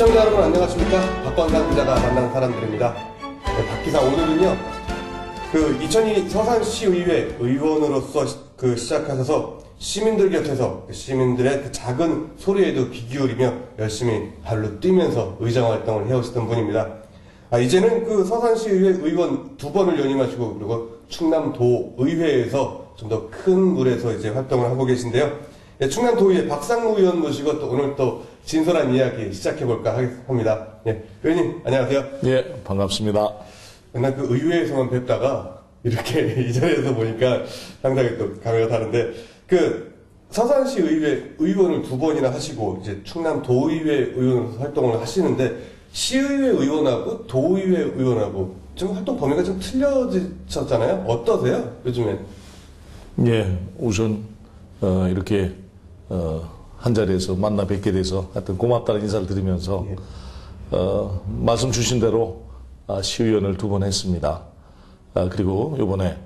시청자 여러분 안녕하십니까 박광상 기자가 만난 사람들입니다. 네, 박 기사 오늘은요 그 2002 서산시의회 의원으로서 시- 그 시작하셔서 시민들 곁에서 그 시민들의 그 작은 소리에도 귀 기울이며 열심히 발로 뛰면서 의정 활동을 해오시던 분입니다. 아, 이제는 그 서산시의회 의원 두 번을 연임하시고 그리고 충남도 의회에서 좀 더 큰 물에서 이제 활동을 하고 계신데요. 예, 충남도의회 박상무 의원 모시고 또 오늘 또 진솔한 이야기 시작해 볼까 합니다. 예, 의원님 안녕하세요. 예, 반갑습니다. 맨날 그 의회에서만 뵙다가 이렇게 이 자리에서 보니까 상당히 또 감회가 다른데 그 서산시 의회 의원을 두 번이나 하시고 이제 충남 도의회 의원으로서 활동을 하시는데 시의회 의원하고 도의회 의원하고 좀 활동 범위가 좀 틀려지셨잖아요. 어떠세요? 요즘엔? 예, 우선 어, 이렇게 어, 한 자리에서 만나 뵙게 돼서 하여튼 고맙다는 인사를 드리면서 예. 어, 말씀 주신 대로 아, 시의원을 두 번 했습니다. 아, 그리고 이번에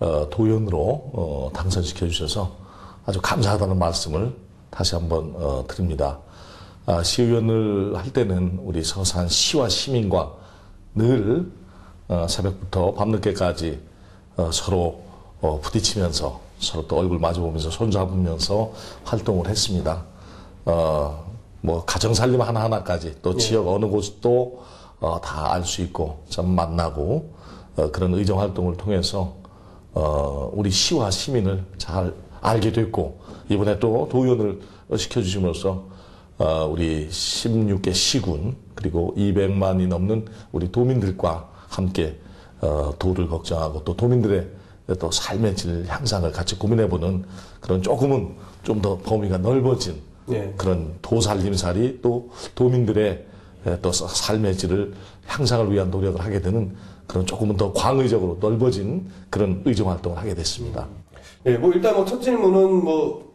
어, 도의원으로 어, 당선시켜 주셔서 아주 감사하다는 말씀을 다시 한번 어, 드립니다. 아, 시의원을 할 때는 우리 서산 시와 시민과 늘 어, 새벽부터 밤늦게까지 어, 서로 어, 부딪히면서 서로 또 얼굴 마주보면서 손잡으면서 활동을 했습니다. 어, 뭐 가정 살림 하나 하나까지 또 지역 어느 곳도 어, 다 알 수 있고 좀 만나고 어, 그런 의정 활동을 통해서 어, 우리 시와 시민을 잘 알게 됐고 이번에 또 도의원을 시켜주심으로써 어, 우리 16개 시군 그리고 200만이 넘는 우리 도민들과 함께 어, 도를 걱정하고 또 도민들의 또 삶의 질 향상을 같이 고민해보는 그런 조금은 좀 더 범위가 넓어진 예. 그런 도살림살이 또 도민들의 에, 또 사- 삶의 질을 향상을 위한 노력을 하게 되는 그런 조금은 더 광의적으로 넓어진 그런 의정 활동을 하게 됐습니다. 예, 뭐 일단 뭐 첫 질문은 뭐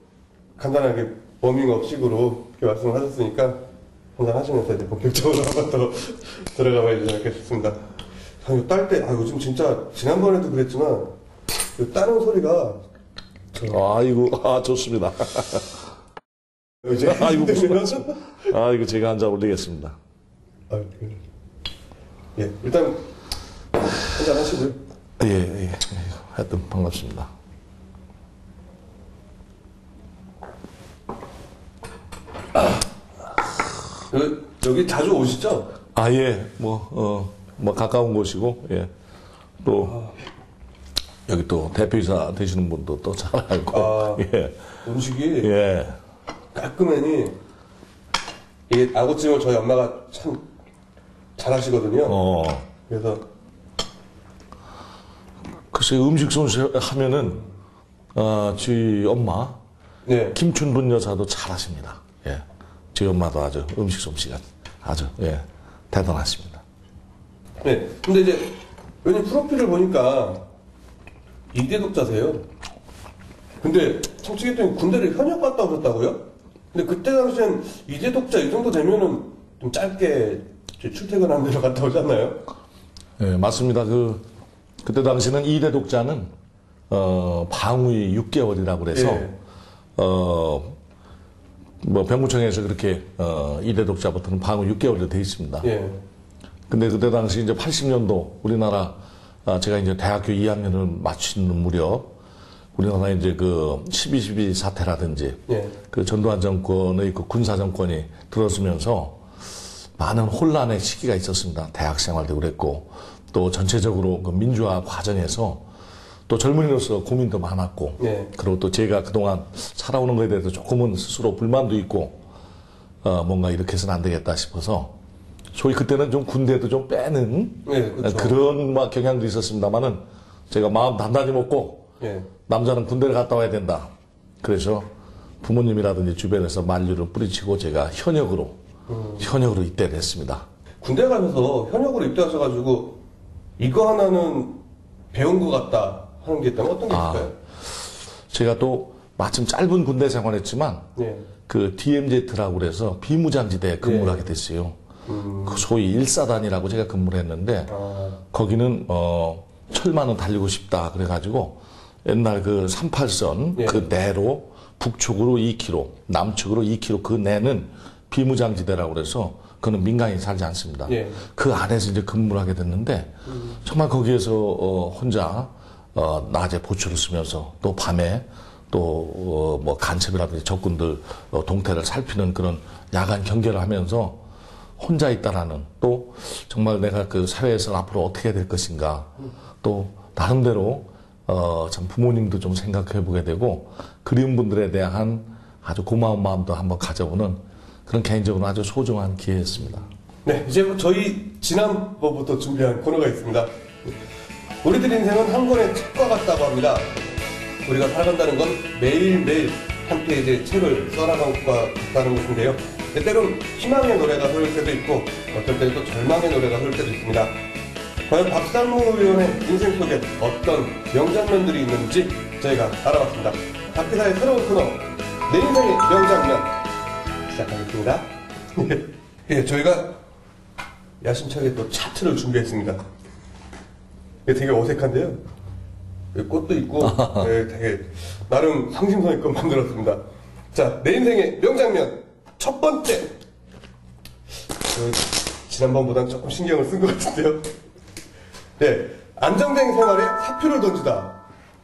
간단하게 워밍업식으로 이렇게 말씀을 하셨으니까 한잔 하시면서 이제 본격적으로 한번 더 들어가 봐야 되지 않겠습니다 딸 때, 아, 요즘 진짜 지난번에도 그랬지만 이 따는 소리가 아이고, 아, 좋습니다. 이제 아이고, 무슨 아, 이거 제가 한잔 올리겠습니다. 아, 그- 예, 일단 한잔 하시고요. 예, 예. 하여튼 반갑습니다. 그, 여기 자주 오시죠? 아, 예. 뭐, 어, 뭐, 가까운 곳이고, 예. 또, 여기 또 대표이사 되시는 분도 또 잘 알고, 아. 예. 음식이 예. 깔끔하니 이게 아구찜을 저희 엄마가 참 잘하시거든요. 어. 그래서 글쎄, 음식 솜씨 하면은, 어, 저희 엄마, 네, 김춘분 여사도 잘하십니다. 예. 저희 엄마도 아주 음식 솜씨가 아주, 예. 대단하십니다. 네. 근데 이제 왜냐면 프로필을 보니까 이대 독자세요. 근데 청취했더니 군대를 현역 갔다 오셨다고요? 근데 그때 당시엔 이대 독자 이 정도 되면은 좀 짧게 출퇴근하는 데로 갔다 오잖아요. 예, 맞습니다. 그, 그때 당시는 이대 독자는, 어, 방위 6개월이라고 그래서, 예. 어, 뭐, 병무청에서 그렇게, 어, 이대 독자부터는 방위 6개월로 돼 있습니다. 예. 근데 그때 당시 이제 80년도 우리나라, 아, 제가 이제 대학교 2학년을 마치는 무렵, 우리나라 이제 그 12.12 사태라든지, 예. 그 전두환 정권의 그 군사 정권이 들어서면서 많은 혼란의 시기가 있었습니다. 대학 생활도 그랬고 또 전체적으로 그 민주화 과정에서 또 젊은이로서 고민도 많았고 네. 그리고 또 제가 그동안 살아오는 것에 대해서 조금은 스스로 불만도 있고 어, 뭔가 이렇게 해서는 안 되겠다 싶어서 소위 그때는 좀 군대도 좀 빼는 네, 그렇죠. 그런 막 경향도 있었습니다만은 제가 마음 단단히 먹고 예. 남자는 군대를 갔다 와야 된다. 그래서 부모님이라든지 주변에서 만류를 뿌리치고 제가 현역으로 현역으로 입대를 했습니다. 군대 가면서 현역으로 입대하셔가지고 이거 하나는 배운 것 같다 하는 게 있다면 어떤 게 아. 있을까요? 제가 또 마침 짧은 군대 생활했지만 예. 그 DMZ라고 그래서 비무장지대에 근무를 네. 하게 됐어요. 그 소위 일사단이라고 제가 근무를 했는데 아, 거기는 어 철만은 달리고 싶다 그래가지고 옛날 그 38선 예. 그 내로 북쪽으로 2km, 남쪽으로 2km 그 내는 비무장지대라고 그래서 그거는 민간이 살지 않습니다. 예. 그 안에서 이제 근무를 하게 됐는데 정말 거기에서 어, 혼자 어, 낮에 보초를 쓰면서 또 밤에 또뭐 간첩이라든지 적군들 어, 동태를 살피는 그런 야간 경계를 하면서 혼자 있다라는 또 정말 내가 그 사회에서 앞으로 어떻게 될 것인가 또 나름대로 어, 참 부모님도 좀 생각해 보게 되고 그리운 분들에 대한 아주 고마운 마음도 한번 가져보는 그런 개인적으로 아주 소중한 기회였습니다. 네, 이제 뭐 저희 지난번부터 준비한 코너가 있습니다. 우리들 인생은 한 권의 책과 같다고 합니다. 우리가 살아간다는 건 매일매일 한 페이지의 책을 써나가고 있다는 것인데요. 때때론 희망의 노래가 흐를 때도 있고 어떨 때는 또 절망의 노래가 흐를 때도 있습니다. 과연 박상무 의원의 인생 속에 어떤 명장면들이 있는지 저희가 알아봤습니다. 박기사의 새로운 코너 내 인생의 명장면 시작하겠습니다. 예, 저희가 야심차게 또 차트를 준비했습니다. 이게 되게 어색한데요. 여기 꽃도 있고, 예, 되게 나름 상심성의껏 만들었습니다. 자, 내 인생의 명장면 첫 번째. 그, 지난번보단 조금 신경을 쓴 것 같은데요. 네, 안정된 생활에 사표를 던지다.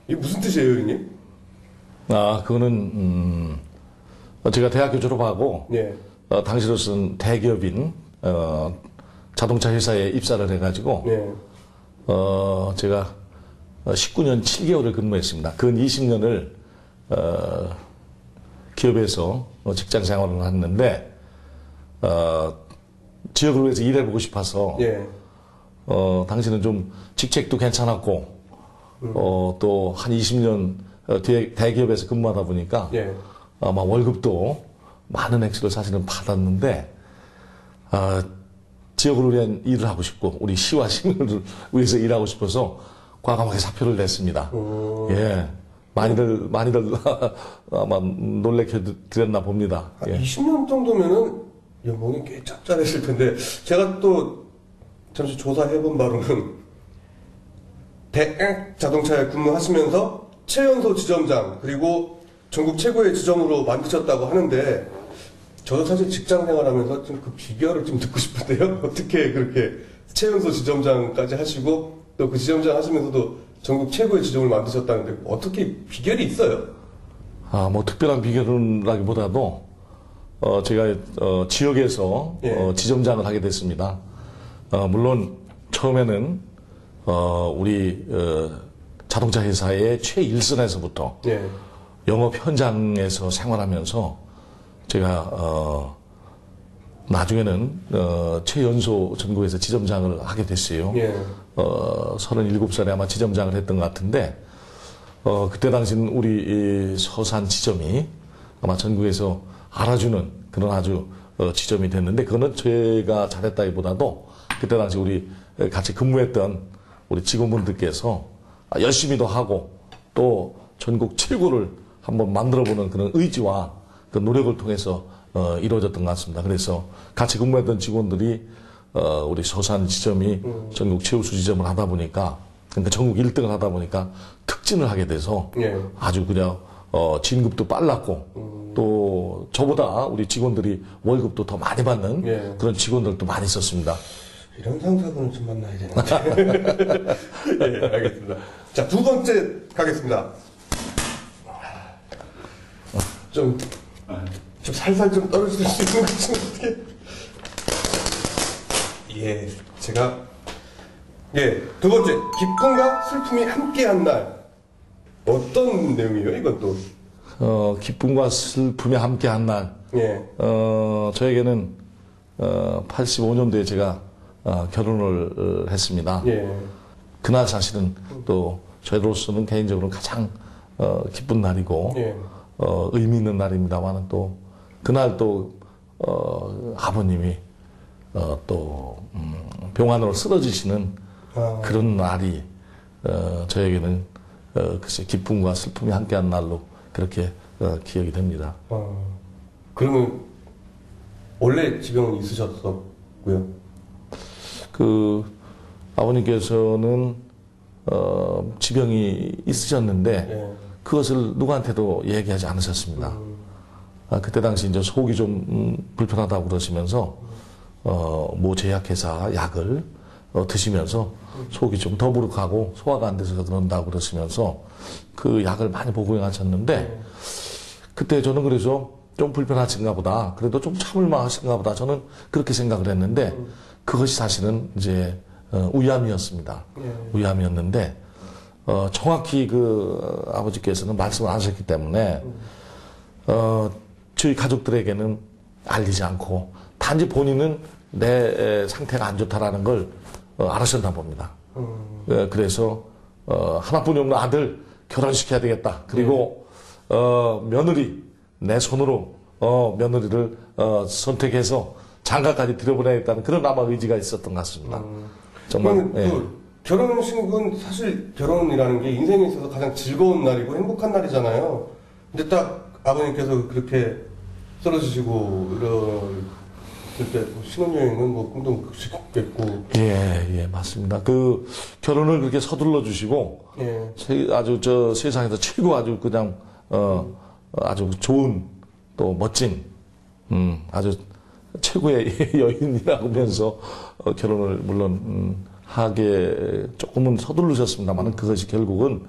이게 무슨 뜻이에요, 형님? 아, 그거는, 음, 제가 대학교 졸업하고, 예, 어, 당시로서는 대기업인, 어, 자동차 회사에 입사를 해가지고, 예, 어, 제가 19년 7개월을 근무했습니다. 근 20년을, 어, 기업에서 어, 직장 생활을 했는데, 어, 지역을 위해서 일해보고 싶어서, 예, 어, 당시는 좀 직책도 괜찮았고, 어, 또 한 20년 어, 뒤에 대기업에서 근무하다 보니까, 예. 아마 월급도 많은 액수를 사실은 받았는데, 아, 지역을 위한 일을 하고 싶고, 우리 시와 시민을 위해서 일하고 싶어서 과감하게 사표를 냈습니다. 예. 많이들, 많이들 아마 놀래켜 드렸나 봅니다. 한 예. 20년 정도면은 연봉이 꽤 짭짤했을 텐데 제가 또 잠시 조사해본 바로는 대학 자동차에 근무하시면서 최연소 지점장 그리고 전국 최고의 지점으로 만드셨다고 하는데 저도 사실 직장 생활하면서 좀 그 비결을 좀 듣고 싶은데요. 어떻게 그렇게 최연소 지점장까지 하시고 또 그 지점장 하시면서도 전국 최고의 지점을 만드셨다는데 어떻게 비결이 있어요? 아, 뭐 특별한 비결은라기보다도 어, 제가 어, 지역에서 예. 어, 지점장을 하게 됐습니다. 어, 물론 처음에는 어, 우리 어, 자동차 회사의 최일선에서부터 예. 영업 현장에서 생활하면서 제가 어, 나중에는 어, 최연소 전국에서 지점장을 하게 됐어요. 예. 어, 37살에 아마 지점장을 했던 것 같은데, 어, 그때 당시는 우리 이 서산 지점이 아마 전국에서 알아주는 그런 아주 어, 지점이 됐는데, 그거는 제가 잘했다기 보다도 그때 당시 우리 같이 근무했던 우리 직원분들께서 아, 열심히도 하고 또 전국 최고를 한번 만들어보는 그런 의지와 그 노력을 통해서 어, 이루어졌던 것 같습니다. 그래서 같이 근무했던 직원들이 어, 우리 서산 지점이 전국 최우수 지점을 하다 보니까 그러니까 전국 1등을 하다 보니까 특진을 하게 돼서 예. 아주 그냥 어, 진급도 빨랐고 또 저보다 우리 직원들이 월급도 더 많이 받는 예. 그런 직원들도 많이 있었습니다. 이런 상사분을 좀 만나야 되는데. 예, 알겠습니다. 자, 두 번째 가겠습니다. 좀, 좀 살살 좀 떨어질 수 있는 것좀 어떻게. 예, 제가, 예, 두 번째. 기쁨과 슬픔이 함께한 날. 어떤 내용이에요, 이건 또? 어, 기쁨과 슬픔이 함께한 날. 예, 어, 저에게는 어, 85년도에 제가 어, 결혼을 어, 했습니다. 예, 그날 사실은 또 저로서는 개인적으로 가장 어, 기쁜 날이고 예. 어, 의미 있는 날입니다만 또 그날 또 어, 아버님이 어, 또 음, 병환으로 쓰러지시는 아. 그런 날이 어, 저에게는 어, 글쎄 기쁨과 슬픔이 함께한 날로 그렇게 어, 기억이 됩니다. 어, 그러면, 원래 지병은 있으셨었고요. 그 아버님께서는 어, 지병이 있으셨는데 예. 그것을 누구한테도 얘기하지 않으셨습니다. 아, 그때 당시 이제 속이 좀 음, 불편하다고 그러시면서 어, 모 제약회사 약을 어, 드시면서 속이 좀 더부룩하고 소화가 안 돼서 그런다고 그러시면서 그 약을 많이 복용하셨는데 그때 저는 그래서 좀 불편하신가 보다. 그래도 좀 참을만 하신가 보다. 저는 그렇게 생각을 했는데 그것이 사실은 이제 어, 위암이었습니다. 예. 위암이었는데 어, 정확히 그 아버지께서는 말씀을 안 하셨기 때문에 어, 저희 가족들에게는 알리지 않고 단지 본인은 내 에, 상태가 안 좋다라는 걸 어, 알았었나 봅니다. 음. 예, 그래서 어, 하나뿐이 없는 아들 결혼시켜야 되겠다. 그리고 어, 며느리 내 손으로 어, 며느리를 어, 선택해서 장가까지 들여보내겠다는 그런 아마 의지가 있었던 것 같습니다. 정말 그러면 예. 그 결혼식은 사실 결혼이라는 게 인생에 있어서 가장 즐거운 날이고 행복한 날이잖아요. 근데 딱 아버님께서 그렇게 쓰러지시고 이럴 때 신혼여행은 뭐 꿈도 못 꾸셨겠고 예, 예, 맞습니다. 그 결혼을 그렇게 서둘러 주시고 예. 세- 아주 저 세상에서 최고 아주 그냥 어 아주 좋은 또 멋진 음 아주 최고의 여인이라고 하면서 어, 결혼을 물론 음, 하게 조금은 서두르셨습니다만은 그것이 결국은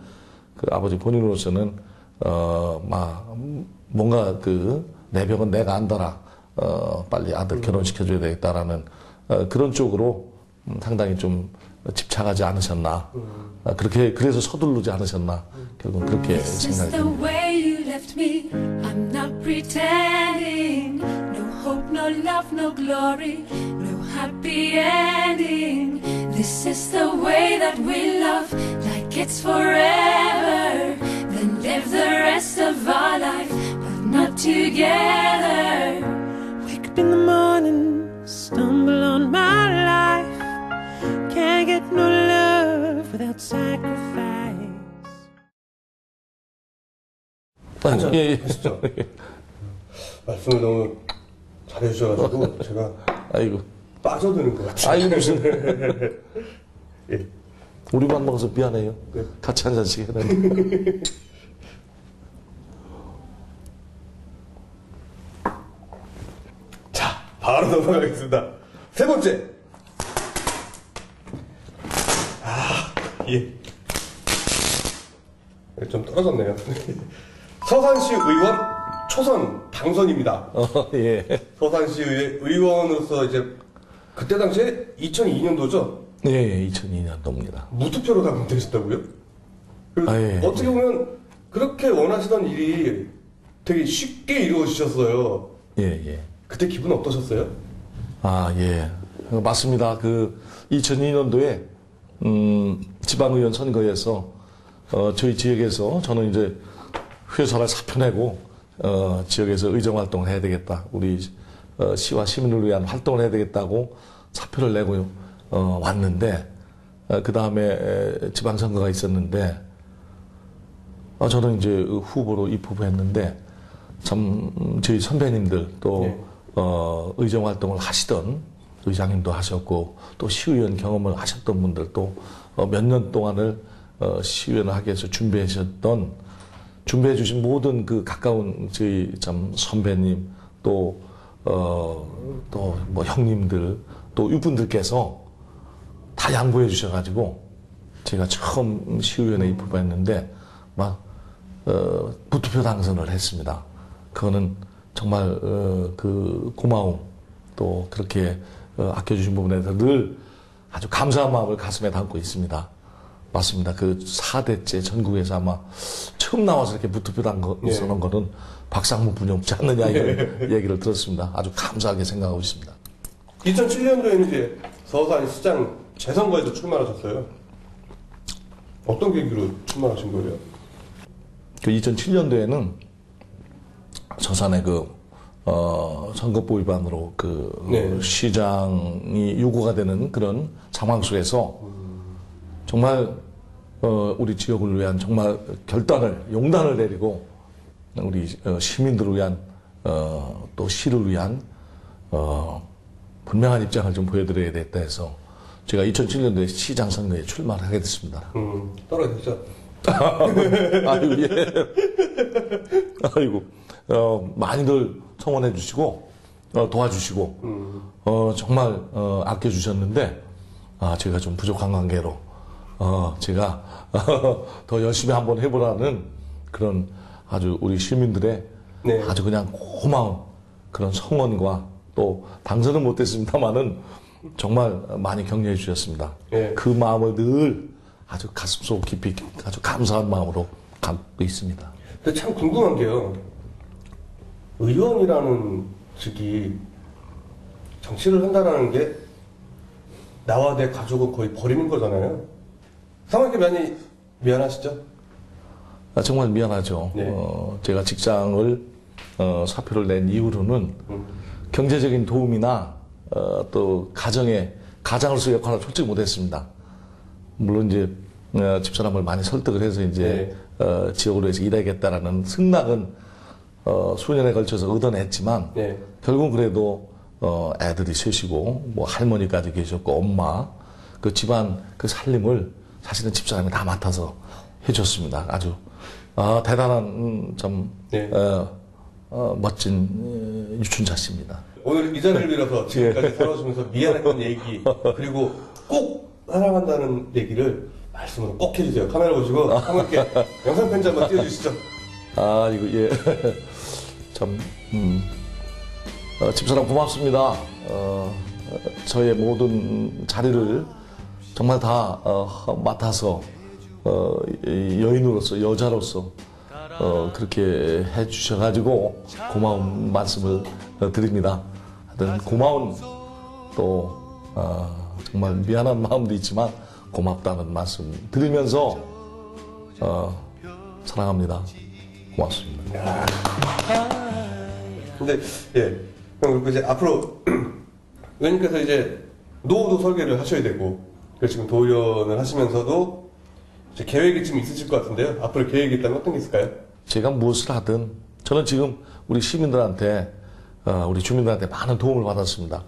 그 아버지 본인으로서는 어막 뭔가 그 내 병은 내가 안더라 어 빨리 아들 결혼시켜줘야 되겠다라는 어, 그런 쪽으로 음, 상당히 좀 집착하지 않으셨나 아, 그렇게 그래서 서두르지 않으셨나 결국 그렇게 This is 생각이 the 듭니다. way you left me. I'm not pretending. No hope, no love, no glory, no happy ending. This is the way that we love, like it's forever. Then live the rest of our life, but not together. Wake up in the morning, stumble on my life. Can't get no love without sacrifice. 아니, 예, 예. 하시죠. 말씀을 너무 잘해주셔가지고 제가 아이고 빠져드는 것 같아요. 아이고 무슨 예. 우리만 먹어서 미안해요. 네. 같이 한 잔씩 해라. 자, 바로 넘어가겠습니다. 세 번째. 아, 예. 좀 떨어졌네요. 서산시 의원 초선 당선입니다. 어, 예. 서산시 의 의원으로서 이제 그때 당시에 2002년도죠. 예, 예, 2002년도입니다. 무투표로 당선되셨다고요? 아, 예. 어떻게 보면 그렇게 원하시던 일이 되게 쉽게 이루어지셨어요. 예, 예. 그때 기분 어떠셨어요? 아, 예. 어, 맞습니다. 그 2002년도에 음, 지방의원 선거에서 어, 저희 지역에서 저는 이제 회사를 사표내고 어, 지역에서 의정 활동을 해야 되겠다. 우리 어, 시와 시민을 위한 활동을 해야 되겠다고 사표를 내고 어, 왔는데 그 다음에 지방 선거가 있었는데 어, 저는 이제 후보로 입후보했는데 참 음, 저희 선배님들 또 네. 어, 의정 활동을 하시던 의장님도 하셨고 또 시의원 경험을 하셨던 분들 또몇년 동안을 어, 시의원을 하기 위해서 준비하셨던 준비해 주신 모든 그 가까운 저희 참 선배님 또 어, 또 뭐 형님들 또 이분들께서 다 양보해 주셔가지고 제가 처음 시의원에 입후보했는데 막 어, 무투표 당선을 했습니다. 그거는 정말 어, 그 고마움 또 그렇게 어, 아껴주신 부분에 대해서 늘 아주 감사한 마음을 가슴에 담고 있습니다. 맞습니다. 그 4대째 전국에서 아마 처음 나와서 이렇게 무투표 당선한 거는 박상무 분이 없지 않느냐 이런 얘기를 들었습니다. 아주 감사하게 생각하고 있습니다. 2007년도에는 이제 서산 시장 재선거에서 출마하셨어요. 어떤 계기로 출마하신 거예요? 그 2007년도에는 서산의 그, 어, 선거법 위반으로 그 네. 시장이 요구가 되는 그런 상황 속에서 정말 어, 우리 지역을 위한 정말 결단을, 용단을 내리고 우리 어, 시민들을 위한 어, 또 시를 위한 어, 분명한 입장을 좀 보여드려야 되겠다 해서 제가 2007년도에 시장 선거에 출마를 하게 됐습니다. 음, 떨어졌죠. 아이고, 예. 아이고, 어, 많이들 성원해 주시고, 어, 도와주시고 음. 어, 정말 어, 아껴주셨는데 아, 제가 좀 부족한 관계로 어, 제가 더 열심히 한번 해보라는 그런 아주 우리 시민들의 네. 아주 그냥 고마운 그런 성원과 또 당선은 못했습니다만은 정말 많이 격려해 주셨습니다. 네. 그 마음을 늘 아주 가슴속 깊이 아주 감사한 마음으로 갖고 있습니다. 근데 참 궁금한 게요. 의원이라는 직이 정치를 한다라는 게 나와 내 가족을 거의 버리는 거잖아요. 상황이 많이 미안하시죠? 아, 정말 미안하죠. 네. 어, 제가 직장을 어, 사표를 낸 이후로는 음. 경제적인 도움이나 어, 또 가정의 가장으로서 역할을 솔직히 못했습니다. 물론 이제 어, 집사람을 많이 설득을 해서 이제 어, 지역으로 해서 일하겠다라는 승낙은 어, 수년에 걸쳐서 얻어냈지만 네. 결국 그래도 어, 애들이 셋이고 뭐 할머니까지 계셨고 엄마 그 집안 그 살림을 사실은 집사람이 다 맡아서 해줬습니다. 아주 아, 대단한 음, 참 네. 어, 어, 멋진 어, 유춘자 씨입니다. 오늘 이 자리를 빌어서 지금까지 살아오시면서 미안했던 얘기 그리고 꼭 사랑한다는 얘기를 말씀으로 꼭 해주세요. 카메라 보시고 이렇게 영상 편지 한번 띄워주시죠. 아 이거 예. 참 음, 어, 집사람 고맙습니다. 어, 어, 저의 모든 자리를 정말 다 어, 맡아서 어, 이 여인으로서 여자로서 어, 그렇게 해주셔가지고 고마운 말씀을 어, 드립니다. 하여튼 고마운 또 어, 정말 미안한 마음도 있지만 고맙다는 말씀 드리면서 어, 사랑합니다. 고맙습니다. 근데 예, 그럼 이제 앞으로 의원님께서 이제 노후도 설계를 하셔야 되고 그리고 지금 도의원을 하시면서도 이제 계획이 좀 있으실 것 같은데요. 앞으로 계획이 있다면 어떤 게 있을까요? 제가 무엇을 하든 저는 지금 우리 시민들한테 어, 우리 주민들한테 많은 도움을 받았습니다.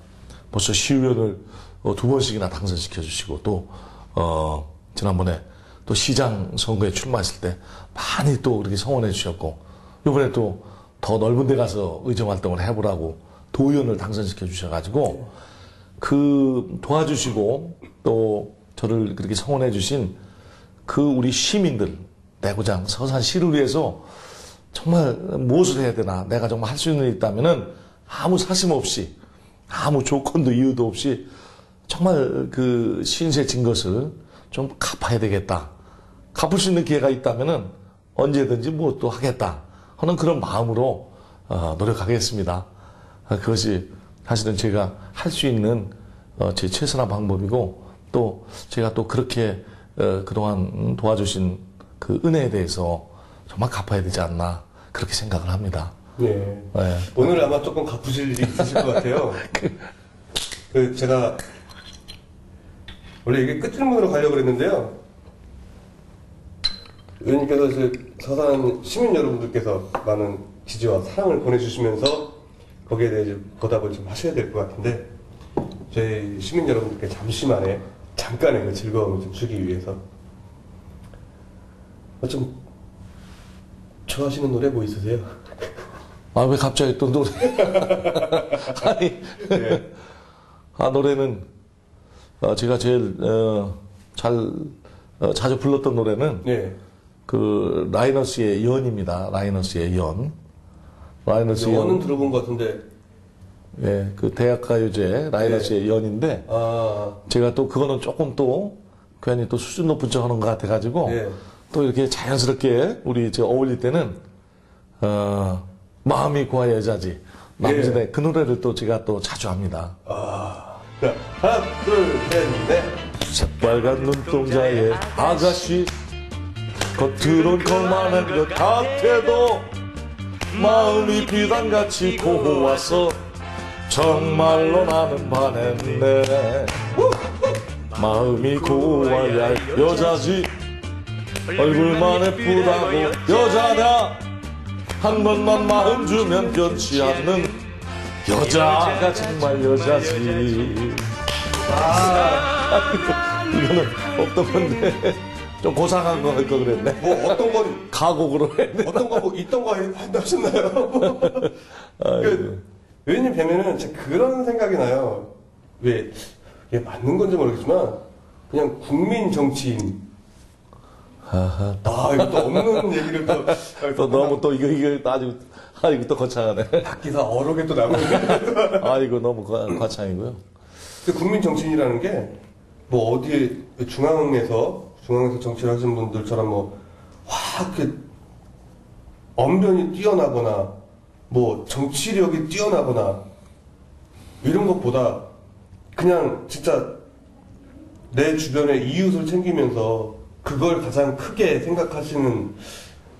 벌써 시의원을 어, 두 번씩이나 당선시켜 주시고 또 어, 지난번에 또 시장 선거에 출마했을 때 많이 또 그렇게 성원해 주셨고 이번에 또 더 넓은 데 가서 의정 활동을 해보라고 도의원을 당선시켜 주셔가지고 그 도와주시고 또 저를 그렇게 성원해 주신 그 우리 시민들 내고장 서산시를 위해서 정말 무엇을 해야 되나 내가 정말 할 수 있는 일 있다면은 아무 사심 없이 아무 조건도 이유도 없이 정말 그 신세 진 것을 좀 갚아야 되겠다. 갚을 수 있는 기회가 있다면은 언제든지 뭐또 하겠다 하는 그런 마음으로 어, 노력하겠습니다 아, 그것이 사실은 제가 할 수 있는 어, 제 최선의 방법이고 또 제가 또 그렇게 어, 그동안 도와주신 그 은혜에 대해서 정말 갚아야 되지 않나 그렇게 생각을 합니다. 네. 네. 오늘 아마 조금 갚으실 일이 있으실 것 같아요. 그 제가 원래 이게 끝 질문으로 가려고 그랬는데요. 의원님께서 이제 서산 시민 여러분들께서 많은 지지와 사랑을 보내주시면서 거기에 대해 이제 보답을 좀 하셔야 될 것 같은데 저희 시민 여러분들께 잠시만에 잠깐의 그 즐거움을 좀 주기 위해서 어, 좀 좋아하시는 노래 뭐 있으세요? 아, 왜 갑자기 또 노래? 아니, 네. 아, 노래는, 어, 제가 제일, 어, 잘, 어, 자주 불렀던 노래는 네. 그, 라이너스의 연입니다. 라이너스의 연. 라이너스의 영어는 연. 들어본 것 같은데 예, 그 대학가요제 라이너스의 연인데, 아 제가 또 그거는 조금 또, 괜히 또 수준 높은 척 하는 것 같아가지고, 네. 또 이렇게 자연스럽게 우리 저 어울릴 때는, 어, 마음이 고와 여자지. 남진의 예. 그 노래를 또 제가 또 자주 합니다. 자, 하나, 둘, 셋, 넷. 새빨간 눈동자의 아가씨 겉으론 거만한 것 같아도 마음이 비단같이 고와서 정말로 나는 반했네. 마음이 고와야 여자지. 얼굴만 예쁘다고 여자냐 한 번만 마음 주면 변치 않는 여자가 정말 여자지. 이거는 없던 건데 좀 고상한 거 할 거 그랬네. 뭐 어떤 건 가곡으로 돼. 어떤 거뭐 있던 거 한다 하셨나요? 그, 의원님 뵈면은 그런 생각이 나요. 왜, 이게 맞는 건지 모르겠지만, 그냥 국민 정치인. 아하. 아, 이거 또 없는 얘기를 또. 또 너무 또 이거 이거 아주 아 이거 또 거창하네. 기사 어록에 또 나오는데. 아 이거 너무 과, 과찬이고요. 근데 국민 정치인이라는 게, 뭐 어디에, 중앙에서, 중앙에서 정치를 하시는 분들처럼 뭐, 확, 이렇게, 언변이 뛰어나거나, 뭐, 정치력이 뛰어나거나, 이런 것보다, 그냥 진짜, 내 주변의 이웃을 챙기면서, 그걸 가장 크게 생각하시는,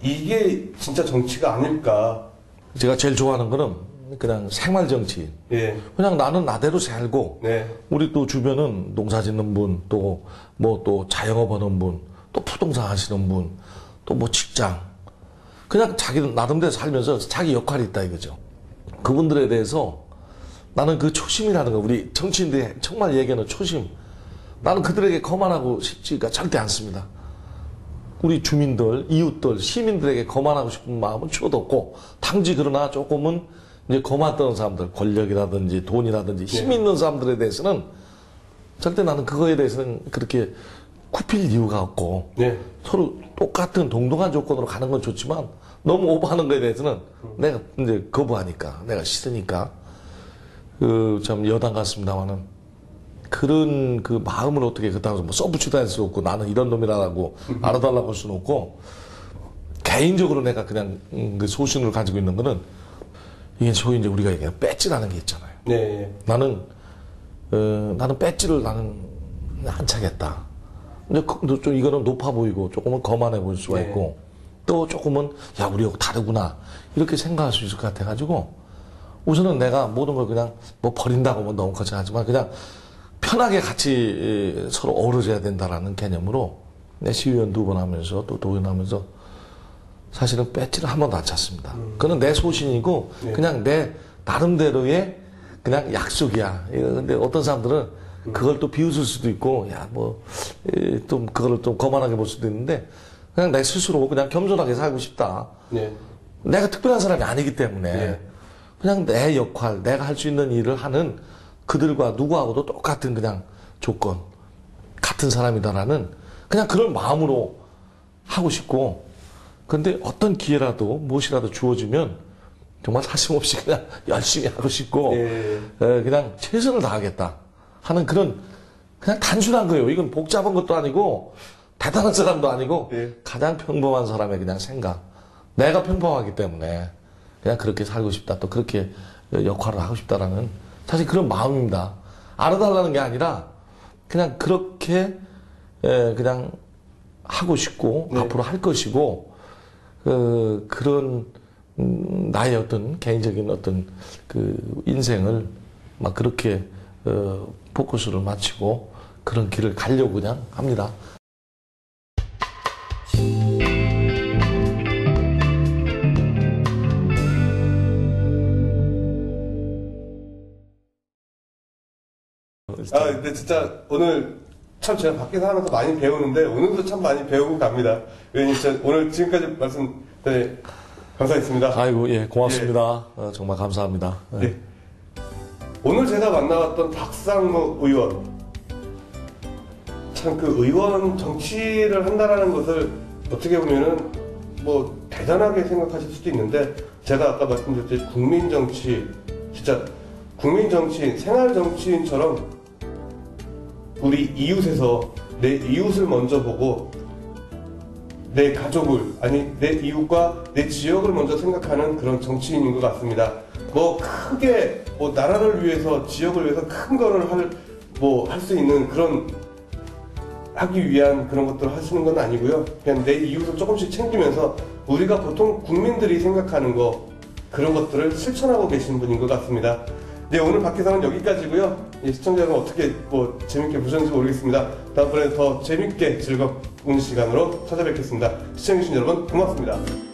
이게 진짜 정치가 아닐까. 제가 제일 좋아하는 거는 그냥 생활 정치. 예. 그냥 나는 나대로 살고 네. 우리 또 주변은 농사 짓는 분, 또 뭐 또 자영업 하는 분, 또 부동산 하시는 분, 또 뭐 직장. 그냥 자기 나름대로 살면서 자기 역할이 있다 이거죠. 그분들에 대해서 나는 그 초심이라는 거, 우리 정치인들이 정말 얘기하는 초심. 나는 그들에게 거만하고 싶지가 절대 않습니다. 우리 주민들, 이웃들, 시민들에게 거만하고 싶은 마음은 추워도 없고, 단지 그러나 조금은 이제 거만했던 사람들, 권력이라든지 돈이라든지 힘 네. 있는 사람들에 대해서는 절대 나는 그거에 대해서는 그렇게 굽힐 이유가 없고, 네. 서로 똑같은 동등한 조건으로 가는 건 좋지만, 너무 오버하는 거에 대해서는 내가 이제 거부하니까, 내가 싫으니까, 그, 참 여당 같습니다만은, 그런 그 마음을 어떻게 그따가 뭐 써붙이다 할 수 없고 나는 이런 놈이라고 알아달라고 할 수는 없고 개인적으로 내가 그냥 음, 그 소신을 가지고 있는 거는 이게 소위 이제 우리가 얘기하는 배지라는 게 있잖아요. 네. 나는 어, 나는 배지를 나는 안 차겠다. 근데 그- 좀 이거는 높아 보이고 조금은 거만해 보일 수가 네. 있고 또 조금은 야 우리하고 다르구나 이렇게 생각할 수 있을 것 같아가지고 우선은 내가 모든 걸 그냥 뭐 버린다고 뭐 너무 거창하지만 그냥 편하게 같이 에, 서로 어우러져야 된다라는 개념으로 내 시의원 두 번 하면서 또 도의원 하면서 사실은 배지를 한 번도 안 찼습니다. 그건 내 소신이고 네. 그냥 내 나름대로의 그냥 약속이야. 근데 어떤 사람들은 그걸 또 비웃을 수도 있고 야뭐좀 그거를 좀 거만하게 볼 수도 있는데 그냥 내 스스로 그냥 겸손하게 살고 싶다. 네. 내가 특별한 사람이 아니기 때문에 네. 그냥 내 역할, 내가 할 수 있는 일을 하는 그들과 누구하고도 똑같은 그냥 조건, 같은 사람이다라는 그냥 그런 마음으로 하고 싶고, 근데 어떤 기회라도 무엇이라도 주어지면 정말 사심없이 그냥 열심히 하고 싶고, 네. 에, 그냥 최선을 다하겠다 하는 그런 그냥 단순한 거예요. 이건 복잡한 것도 아니고 대단한 사람도 아니고 네. 가장 평범한 사람의 그냥 생각. 내가 평범하기 때문에 그냥 그렇게 살고 싶다. 또 그렇게 역할을 하고 싶다라는 사실 그런 마음입니다. 알아달라는 게 아니라 그냥 그렇게 에, 그냥 하고 싶고 네. 앞으로 할 것이고 그 그런 음, 나의 어떤 개인적인 어떤 그 인생을 막 그렇게 어, 포커스를 맞추고 그런 길을 가려고 그냥 합니다. 아, 근데 진짜 오늘 참 제가 밖에서 하면서 많이 배우는데 오늘도 참 많이 배우고 갑니다. 왜냐면 진짜 오늘 지금까지 말씀 네, 감사했습니다. 아이고 예 고맙습니다. 어, 정말 감사합니다. 예. 네. 오늘 제가 만나왔던 박상무 의원 참 그 의원 정치를 한다라는 것을 어떻게 보면은 뭐 대단하게 생각하실 수도 있는데 제가 아까 말씀드렸듯이 국민 정치 진짜 국민 정치인 생활 정치인처럼 우리 이웃에서 내 이웃을 먼저 보고 내 가족을 아니 내 이웃과 내 지역을 먼저 생각하는 그런 정치인인 것 같습니다. 뭐 크게 뭐 나라를 위해서 지역을 위해서 큰 거를 할 뭐 할 수 있는 그런 하기 위한 그런 것들을 하시는 건 아니고요. 그냥 내 이웃을 조금씩 챙기면서 우리가 보통 국민들이 생각하는 거 그런 것들을 실천하고 계신 분인 것 같습니다. 네 오늘 박기상은 여기까지고요. 예, 시청자 여러분 어떻게 뭐 재밌게 보셨는지 모르겠습니다. 다음번에 더 재밌게 즐거운 시간으로 찾아뵙겠습니다. 시청해주신 여러분 고맙습니다.